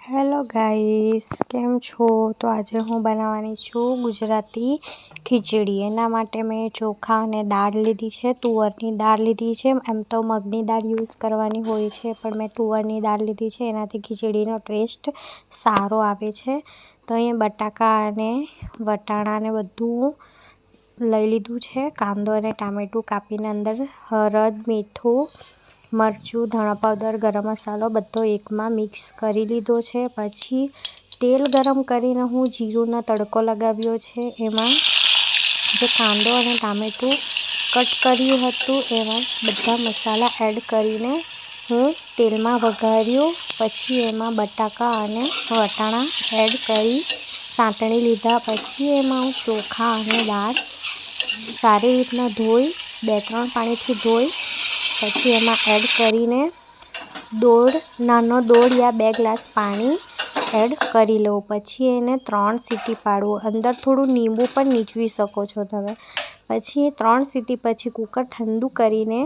Hello guys કેમ છો? તો આજે હું બનાવવાની છું ગુજરાતી ખીચડી. એના માટે મેં ચોખા અને દાળ લીધી છે, તુવરની દાળ લીધી છે. એમ તો મગની દાળ યુઝ કરવાની હોય છે, પણ મેં તુવરની દાળ લીધી છે. એનાથી ખીચડીનો ટેસ્ટ સારો આવે છે. તો અહીંયા બટાકા અને વટાણાને બધું લઈ લીધું છે. કાંદો અને ટામેટું કાપીને અંદર, હળદ, મીઠું મરચું, ધાણા પાવડર, ગરમ મસાલો બધો એકમાં મિક્સ કરી લીધો છે. પછી તેલ ગરમ કરીને હું જીરુંનો તડકો લગાવ્યો છે. એમાં જે કાંદો અને ટામેટું કટ કર્યું હતું, એમાં બધા મસાલા એડ કરીને હું તેલમાં વઘાર્યું. પછી એમાં બટાકા અને વટાણા એડ કરી સાંતળી લીધા. પછી એમાં હું ચોખા અને દાળ સારી રીતના ધોઈ બે ત્રણ પાણીથી ધોઈ પછી એમાં એડ કરીને દોઢ, નાનો દોઢ યા બે ગ્લાસ પાણી એડ કરી લઉં. પછી એને ત્રણ સીટી પાડવું. અંદર થોડું લીંબુ પણ નીચવી શકો છો તમે. પછી ત્રણ સીટી પછી કુકર ઠંડુ કરીને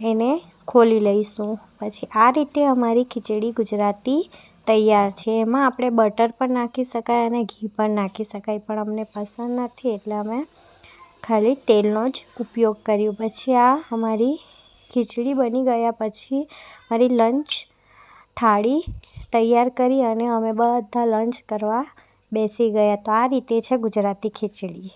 એને ખોલી લઈશું. પછી આ રીતે અમારી ખીચડી ગુજરાતી તૈયાર છે. એમાં આપણે બટર પણ નાખી શકાય અને ઘી પણ નાખી શકાય. પણ અમને પસંદ નથી એટલે અમે ખાલી તેલનો જ ઉપયોગ કર્યો. પછી આ અમારી ખીચડી બની ગયા પછી મારી લંચ થાળી તૈયાર કરી અને અમે બધા લંચ કરવા બેસી ગયા. તો આ રીતે છે ગુજરાતી ખીચડી.